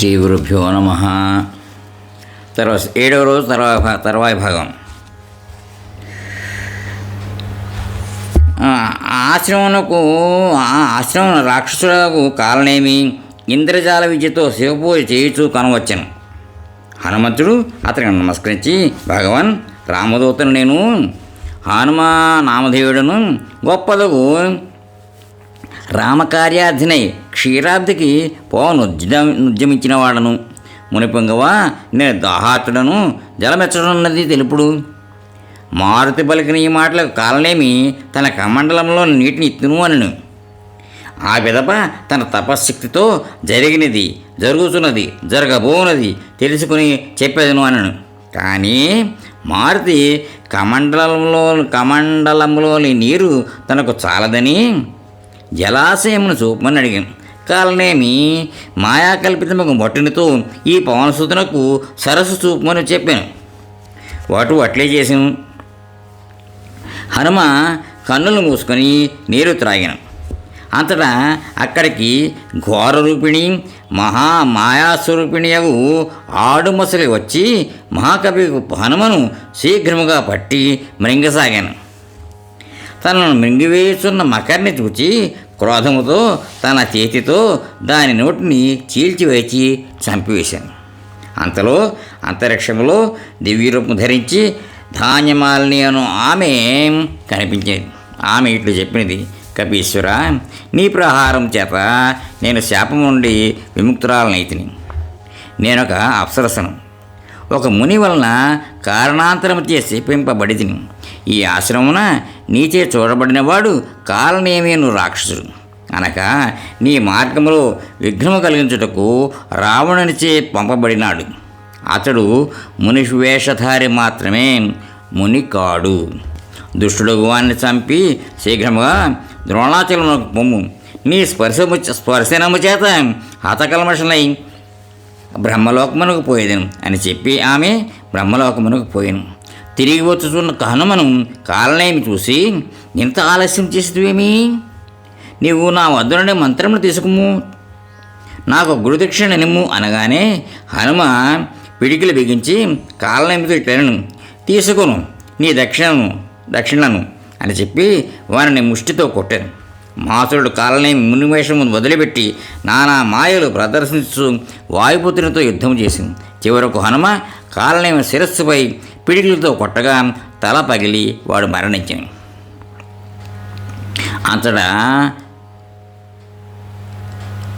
శ్రీ గురుభ్యో నమ. తర్వాత ఏడవ రోజు తర్వాత తర్వాయి భాగం. ఆశ్రమమునకు ఆ ఆశ్రమం రాక్షసులకు కాలనేమి ఇంద్రజాల విద్యతో శివపూజ చేయుచు కనవచ్చను. హనుమంతుడు అతనికి నమస్కరించి భగవాన్ రామదూతను నేను హనుమా నామధేయుడును గొప్పదగు రామకార్యార్థినై క్షీరాబ్దికి పోవను ఉద్యమించిన వాడను మునిపొంగవా నేను దాహాతుడను జలమెచ్చనున్నది తెలుపుడు. మారుతి పలికిన ఈ మాటలకు కాలనేమి తన కమండలంలో నీటిని ఇత్తును అనను. ఆ విధప తన తపశ్శక్తితో జరిగినది జరుగుతున్నది జరగబోనది తెలుసుకుని చెప్పేదను అనను. కానీ మారుతి కమండలంలో కమండలంలోని నీరు తనకు చాలదని జలాశయమును చూపమని అడిగాను. కాలనేమి? మాయాకల్పితముకు మట్టునితో ఈ పవనసుతునకు సరస్సు చూపమని చెప్పాను. వాటు అట్లే చేసాను హనుమ కన్నులు మూసుకొని నీరు త్రాగాను. అంతటా అక్కడికి ఘోర రూపిణి మహా మాయాస్వరూపిణియగు ఆడుమసలి వచ్చి మహాకవి హనుమను శీఘ్రముగా పట్టి మృంగసాగాను. తనను మింగివేయుచున్న మకర్ని చూచి క్రోధముతో తన చేతితో దాని నోటిని చీల్చివేచి చంపివేశాను. అంతలో అంతరిక్షంలో దివ్యరూపం ధరించి ధాన్యమాలిని అను ఆమె కనిపించేది. ఆమె ఇట్లు చెప్పినది కపీశ్వర నీ ప్రహారం చేత నేను శాపం నుండి విముక్తురాలనైతిని. నేనొక అప్సరసను. ఒక ముని వలన కారణాంతరముచే శపింపబడి ఈ ఆశ్రమమున నీచే చూడబడినవాడు కాలనేమేను రాక్షసుడు. అనగా నీ మార్గములో విఘ్నము కలిగించుటకు రావణునిచే పంపబడినాడు. అతడు ముని వేషధారి మాత్రమే ముని కాడు. దుష్టుడు వాణ్ణి చంపి శీఘ్రముగా ద్రోణాచలమునకు పొమ్ము. నీ స్పర్శము స్పర్శనము చేత హతకల్మషలై బ్రహ్మలోకమునకు పోయేదను అని చెప్పి ఆమె బ్రహ్మలోకమునకు పోయాను. తిరిగి వచ్చుచున్న హనుమను కాలనేమి చూసి ఇంత ఆలస్యం చేసేదివేమి నీవు నా వద్ద నుండి మంత్రమును తీసుకుము. నాకు గురుదక్షిణ నిమ్ము అనగానే హనుమ పిడికిలు బిగించి కాలనేమితో ఇట్లను తీసుకును నీ దక్షిణను దక్షిణను అని చెప్పి వారిని ముష్టితో కొట్టాను. మాసురుడు కాలనేమి మునివేషము వదిలిపెట్టి నానా మాయలు ప్రదర్శించు వాయుపుత్రునితో యుద్ధం చేసింది చివరకు హనుమ కాలనేమి శిరస్సుపై పిడికిలతో కొట్టగా తల పగిలి వాడు మరణించాను అంతటా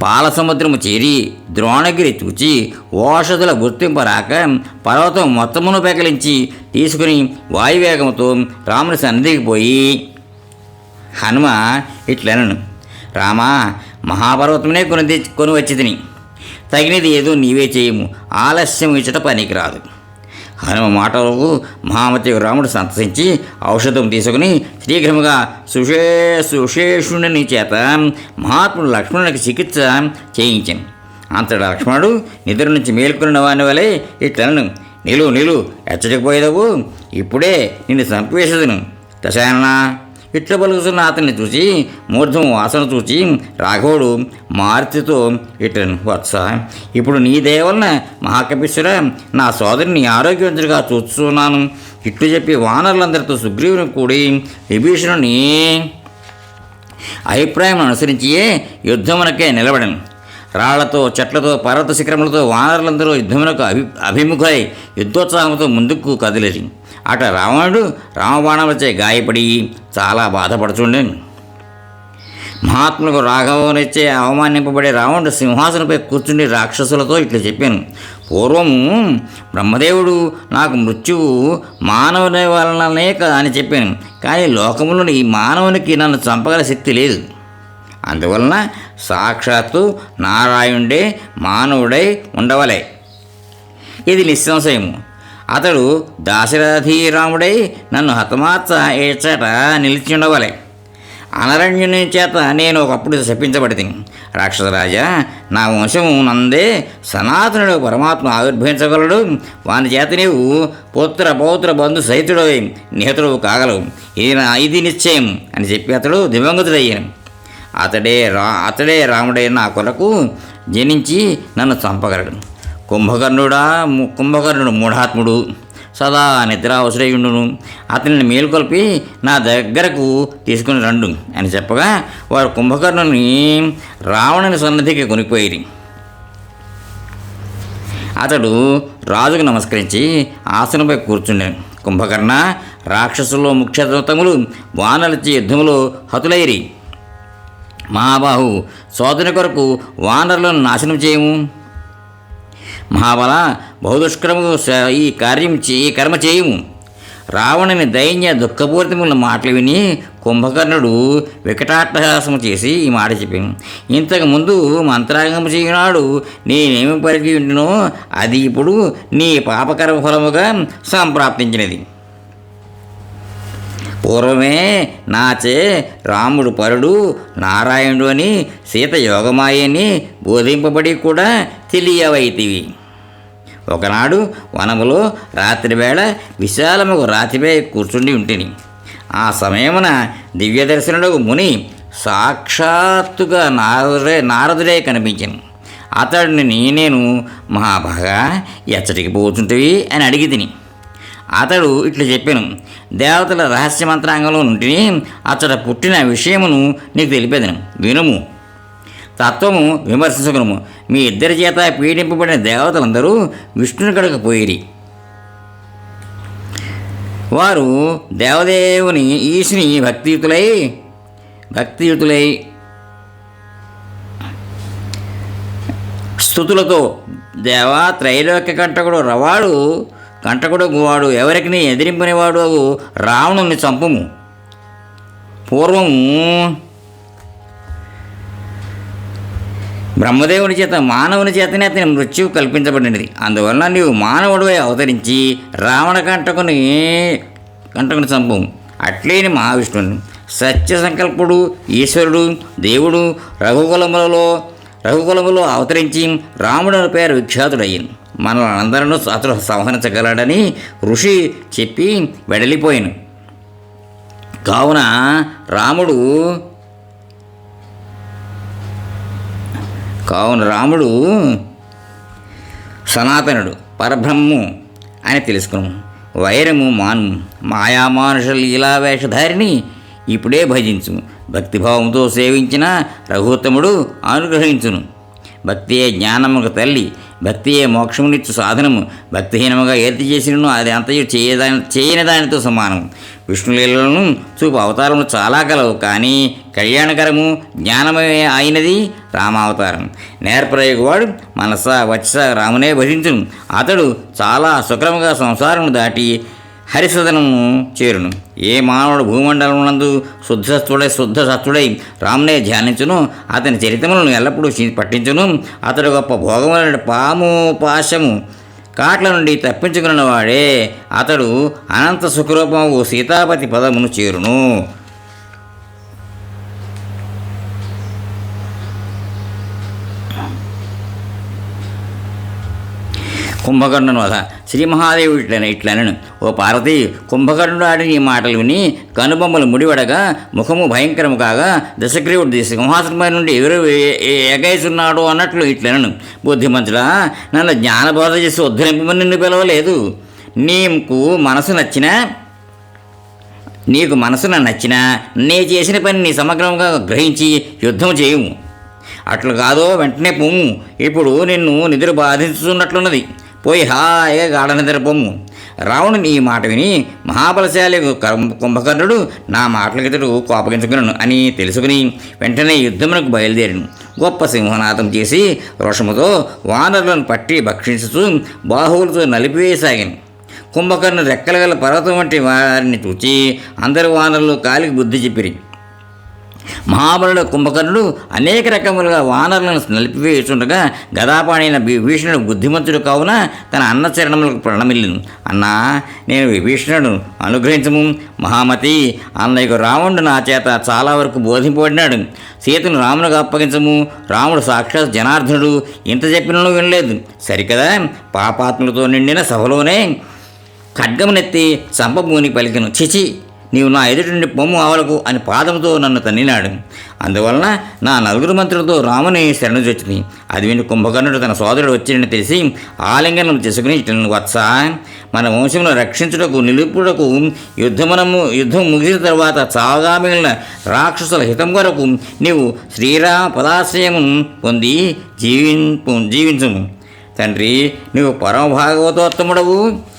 పాలసముద్రము చేరి ద్రోణగిరి చూచి ఓషధుల గుర్తింపరాక పర్వతం మొత్తమును పెకలించి తీసుకుని వాయువేగంతో రాముని సన్నిధికి పోయి హనుమ ఇట్లనను. రామా మహాపర్వతమునే కొని తెచ్చి కొని వచ్చి తిని తగినది ఏదో నీవే చేయము. ఆలస్యం ఇచ్చట పనికిరాదు. హనుమ మాటలకు మహామతి రాముడు సంతసించి ఔషధం తీసుకుని శీఘ్రముగా సుషే సుశేషుని చేత మహాత్ముడు లక్ష్మణునికి చికిత్స చేయించాను. అంతటి లక్ష్మణుడు నిద్ర నుంచి మేల్కొన్న వాని వలె ఇట్లను నిలు నిలు ఎచ్చటికిపోయేదవు ఇప్పుడే నిన్ను చంపివేసేదను. దశాయన ఇట్ల పలుకుతున్న అతన్ని చూసి మూర్ధం వాసన చూచి రాఘవుడు మారుతితో ఇట్లను వత్స ఇప్పుడు నీ దయవలన మహాకపిశ్వర నా సోదరిని ఆరోగ్యవంతుడిగా చూస్తున్నాను. ఇట్లు చెప్పి వానరులందరితో సుగ్రీవుని కూడి విభీషణుని అభిప్రాయం అనుసరించియే యుద్ధమునకే నిలబడను. రాళ్ళతో చెట్లతో పర్వత శిఖరములతో వానరులందరూ యుద్ధమునకు అభి అభిముఖులై యుద్ధోత్సాహంతో ముందుకు కదిలేరు. అట రావణుడు రామబాణములచే గాయపడి చాలా బాధపడుచుండెను. మహాత్ములకు రాఘవనిచ్చే అవమానింపబడే రావణుడు సింహాసనంపై కూర్చుండి రాక్షసులతో ఇట్లా చెప్పాను. పూర్వము బ్రహ్మదేవుడు నాకు మృత్యువు మానవుని వలననే అని చెప్పాను. కానీ లోకములోని ఈ మానవునికి నన్ను చంపగల శక్తి లేదు. అందువలన సాక్షాత్తు నారాయణుడే మానవుడై ఉండవలే. ఇది నిస్సంశయము. అతడు దాశరథీరాముడై నన్ను హతమార్చ ఏచట నిలిచి ఉండవలే అనరణ్యుని చేత నేను ఒకప్పుడు శపించబడింది రాక్షసరాజా నా వంశము నందే సనాతనుడు పరమాత్మ ఆవిర్భవించగలడు. వాని చేత నీవు పుత్ర పౌత్ర బంధు సహితుడు నిహతుడు కాగలవు. ఇది నా ఇది నిశ్చయం అని చెప్పి అతడు దివంగతుడయ్యాను. అతడే రా అతడే రాముడైన నా కొరకు జనించి నన్ను చంపగలడు. కుంభకర్ణుడా కుంభకర్ణుడు మూఢాత్ముడు. సదా నిద్రావసరయుండును. అతనిని మేలుకొల్పి నా దగ్గరకు తీసుకుని రండు అని చెప్పగా వారు కుంభకర్ణుని రావణుని సన్నధికి కొనిపోయి అతడు రాజుకు నమస్కరించి ఆసనంపై కూర్చుండాను కుంభకర్ణ రాక్షసుల్లో ముఖ్యతములు వానలచి యుద్ధములో హతులైరి. మహాబాహు సోదరుని కొరకు వానరులను నాశనం చేయము? మహాబల బహుదుష్కరము ఈ కార్యం చే- ఈ కర్మ చేయము. రావణుని దైన్య దుఃఖపూరితముల మాటలు విని కుంభకర్ణుడు వికటాట్టహాసము చేసి ఈ మాట చెప్పాను. ఇంతకు ముందు మంత్రాంగము చేయనాడు నేనేమి పరిధి ఉంటునో అది ఇప్పుడు నీ పాపకర్మ ఫలముగా సంప్రాప్తించినది. పూర్వమే నాచే రాముడు పరుడు నారాయణుడు అని సీత యోగమాయని బోధింపబడి కూడా తెలియవైతివి. ఒకనాడు వనములో రాత్రివేళ విశాలముకు రాతిపై కూర్చుండి ఉంటిని. ఆ సమయమున దివ్యదర్శనుడు ముని సాక్షాత్తుగా నారదుడే నారదుడే కనిపించను. అతడిని నేను మహాభాగా ఎచ్చటికి పోతుంటివి అని అడిగి తిని అతడు ఇట్లా చెప్పాను దేవతల రహస్య మంత్రాంగంలో నుండి అతడు పుట్టిన విషయమును నీకు తెలిపేదను వినుము. తత్వము విమర్శించగలము మీ ఇద్దరి చేత పీడింపబడిన దేవతలందరూ విష్ణుని కడకు పోయిరి. వారు దేవదేవుని ఈశుని భక్తియుతులై భక్తియుతులై స్థుతులతో దేవా త్రైలోక్య కంటకుడు రవాడు కంటకుడు వాడు ఎవరికి ఎదిరింపనివాడు రావణుని చంపము. పూర్వము బ్రహ్మదేవుని చేత మానవుని చేతనే అతని మృత్యువు కల్పించబడినది. అందువలన నీవు మానవుడివై అవతరించి రావణ కంటకుని కంటకుని చంపు అట్లేని మహావిష్ణువుని సత్య సంకల్పుడు ఈశ్వరుడు దేవుడు రఘుకులములలో రఘుకులములో అవతరించి రాముడు అని పేరు విఖ్యాతుడయ్యింది మనల్ని అందరూ అతడు సంహరించగలడని ఋషి చెప్పి వెడలిపోయాను. కావున రాముడు కావున రాముడు సనాతనుడు పరబ్రహ్ము అని తెలుసుకును వైరము మాను మాయామానుషులు ఇలా వేషధారిని ఇప్పుడే భజించు భక్తిభావంతో సేవించిన రఘుత్తముడు అనుగ్రహించును. భక్తియే జ్ఞానముకు తల్లి భక్తియే మోక్షమునిచ్చు సాధనము. భక్తిహీనముగా ఏది చేసినను అది అంతయు చేయదాని చేయని దానితో సమానం. విష్ణులీలను చూపు అవతారములు చాలా కలవు కానీ కళ్యాణకరము జ్ఞానమే అయినది రామావతారం. నేర్ప్రయోగవాడు మనస వత్స రామునే భజించును. అతడు చాలా సుక్రముగా సంసారము దాటి హరిసదనము చేరును. ఏ మానవుడు భూమండలమునందు శుద్ధసత్తుడై శుద్ధ సత్తుడై రామునే ధ్యానించును అతని చరిత్రములను ఎల్లప్పుడూ పట్టించును అతడు గొప్ప భోగములైన పాము పాశము కాట్ల నుండి తప్పించుకున్న వాడే అతడు అనంత సుఖరూపము సీతాపతి పదమును చేరును. కుంభకర్ణుని వధ. శ్రీ మహాదేవుడు ఇట్లన ఇట్లనను. ఓ పార్వతి కుంభకర్ణుడు ఆడిన ఈ మాటలు విని కనుబొమ్మలు ముడివడగా ముఖము భయంకరము కాగా దశగ్రీవుడు సింహాసనమై నుండి ఎవరు ఏ- ఎగైచున్నాడు అన్నట్లు ఇట్లనను. బుద్ధిమంతుడా నన్ను జ్ఞానబోధ చేసి ఉద్ధరింపమని నిన్ను పిలవలేదు. నీకు మనసు నచ్చిన నీకు మనసున నచ్చినా నే చేసిన పని నీ సమగ్రంగా గ్రహించి యుద్ధం చేయము. అట్లు కాదో వెంటనే పొమ్ము ఇప్పుడు నిన్ను నిద్ర బాధిస్తున్నట్లున్నది పోయి హాయిగా గాఢ నిద్రపోము రావణుని ఈ మాట విని మహాబలశాలి కుంభకర్ణుడు నా మాటలకితడు కోపగించుకున్నాను అని తెలుసుకుని వెంటనే యుద్ధమునకు బయలుదేరాను. గొప్ప సింహనాదం చేసి రోషముతో వానరులను పట్టి భక్షించుతూ బాహువులతో నలిపివేయసాగాను. కుంభకర్ణుడు రెక్కల గల పర్వతం వంటి వారిని చూచి అందరి వానరులు కాలికి బుద్ధి చెప్పిరి. మహాబలుడు కుంభకర్ణుడు అనేక రకములుగా వానరులను నలిపివేస్తుండగా గదాపాణైన విభీషణుడు బుద్ధిమంతుడు కావున తన అన్న చరణములకు ప్రణమిల్లును. అన్నా నేను విభీషణుడు అనుగ్రహించము. మహామతి అన్నయ్యకు రావణుడు నా చేత చాలా వరకు బోధింపబడినాడు. సీతను రామునికి అప్పగించము. రాముడు సాక్షాత్ జనార్దనుడు. ఇంత చెప్పినను వినలేదు. సరికదా? పాపాత్ములతో నిండిన సభలోనే ఖడ్గమునెత్తి చంపభూని పలికను. చిచి నీవు నా ఎదుటి నుండి పొమ్ము ఆవలకు అని పాదంతో నన్ను తన్నినాడు. అందువలన నా నలుగురు మంత్రులతో రాముని శరణజొచ్చింది అది విని కుంభకర్ణుడు తన సోదరుడు వచ్చిందని తెలిసి ఆలింగనం చేసుకుని వత్స. మన వంశమును రక్షించుటకు నిలుపుటకు యుద్ధమునము యుద్ధం ముగిసిన తర్వాత చావగా మిగిలిన రాక్షసుల హితం కొరకు నీవు శ్రీరామ పదాశ్రయము పొంది జీవింపు జీవించుము. తండ్రి నువ్వు పరమ భాగవతోత్తముడవు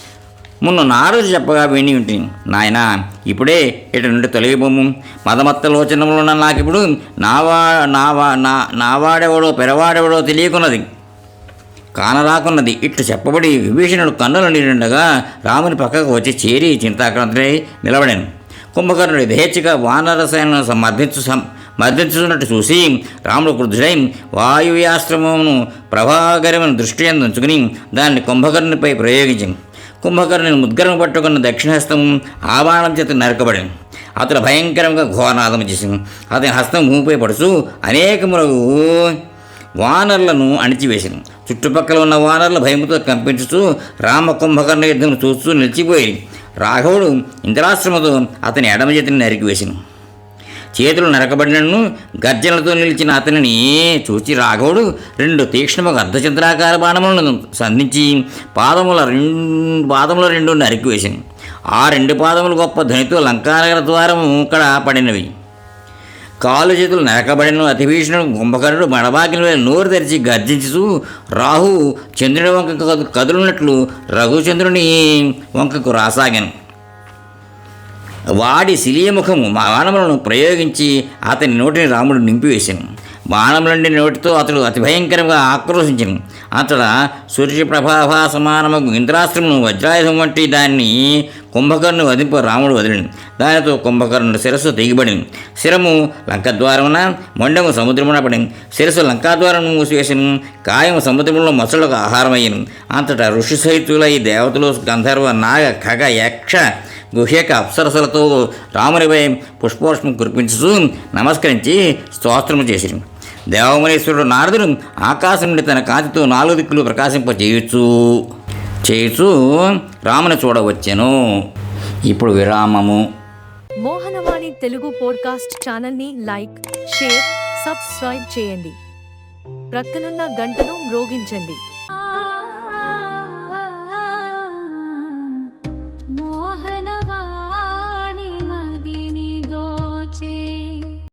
మున్న నారదు చెప్పగా విని ఉంటుంది నాయన ఇప్పుడే ఇటు నుండి తొలగిపోము. మదమత్తలోచనములు ఉన్న నాకిప్పుడు నావా నావా నా నావాడెవడో పెరవాడెవడో తెలియకున్నది. కానరాకున్నది. ఇట్లు చెప్పబడి విభీషణుడు కన్నులు నిండుండగా రాముని పక్కకు వచ్చి చేరి చింతాక్రాంతుడై నిలబడాను. కుంభకర్ణుడు యథేచ్ఛగా వానరసేనను సమర్థించు సం మర్దించుతున్నట్టు చూసి రాముడు క్రుద్ధుడై వాయువ్యాశ్రమమును ప్రభాకరమైన దృష్టి ఉంచుకుని దాన్ని కుంభకర్ణునిపై ప్రయోగించింది కుంభకర్ణుని ముద్గరం పట్టుకున్న దక్షిణహస్తం ఆబాణం చేత నరకబడింది. అతడు భయంకరంగా ఘోరనాదం చేసింది అతని హస్తం భూమిపై పడుచు అనేకములకు వానర్లను అణిచివేసింది. చుట్టుపక్కల ఉన్న వానర్లు భయముతో కంపించుతూ రామ కుంభకర్ణ యుద్ధం చూస్తూ నిలిచిపోయి రాఘవుడు ఇంద్రాశ్రమతో అతని ఎడమ చేతిని నరికివేసింది. చేతులు నరకబడినను గర్జనలతో నిలిచిన అతనిని చూచి రాఘవుడు రెండు తీక్ష్ణముగా అర్ధచంద్రాకార బాణములను సంధించి పాదముల రెండు పాదముల రెండు నరికివేసింది ఆ రెండు పాదములు గొప్ప ధ్వనితో లంకానగర ద్వారము ఇక్కడ పడినవి. కాలు చేతులు నరకబడిన అతిభీషణుడు కుంభకరుడు మడబాకిన నోరు తెరిచి గర్జించుతూ రాహు చంద్రుని వంక కదులున్నట్లు రఘుచంద్రుని వంకకు రాసాగాను. వాడి శిలీయముఖము బాణములను ప్రయోగించి అతని నోటిని రాముడు నింపివేశాను. బాణములండి నోటితో అతడు అతి భయంకరంగా ఆక్రోశించను. అతడ సూర్యప్రభాభా సమానము ఇంద్రాస్త్రమును వజ్రాయుధం వంటి దాన్ని కుంభకర్ణు వదింపు రాముడు వదిలిను. దానితో కుంభకర్ణుడు శిరస్సు తెగిబడింది శిరము లంకద్వారమున మొండము సముద్రమున పడింది శిరస్సు లంకాద్వారం మూసివేసను కాయము సముద్రంలో మొసళ్ళకు ఆహారమయ్యను. అంతటా ఋషి సహితులై దేవతలు గంధర్వ నాగ ఖగ యక్ష గుహ్యక అప్సరసులతో రామునిపై పుష్పోష్పం కురిపించుతూ నమస్కరించి స్తోత్రము చేసిరి. దేవమునేశ్వరుడు నారదుడు ఆకాశం నుండి తన కాంతితో నాలుగు దిక్కులు ప్రకాశింప చేయొచ్చు చేయొచ్చు రాముని చూడవచ్చెను. ఇప్పుడు విరామము. మోహనవాణి తెలుగు పోడ్కాస్ట్ ఛానల్ని లైక్ షేర్ సబ్స్క్రైబ్ చేయండి. ప్రక్కనున్న గంటను మ్రోగించండి.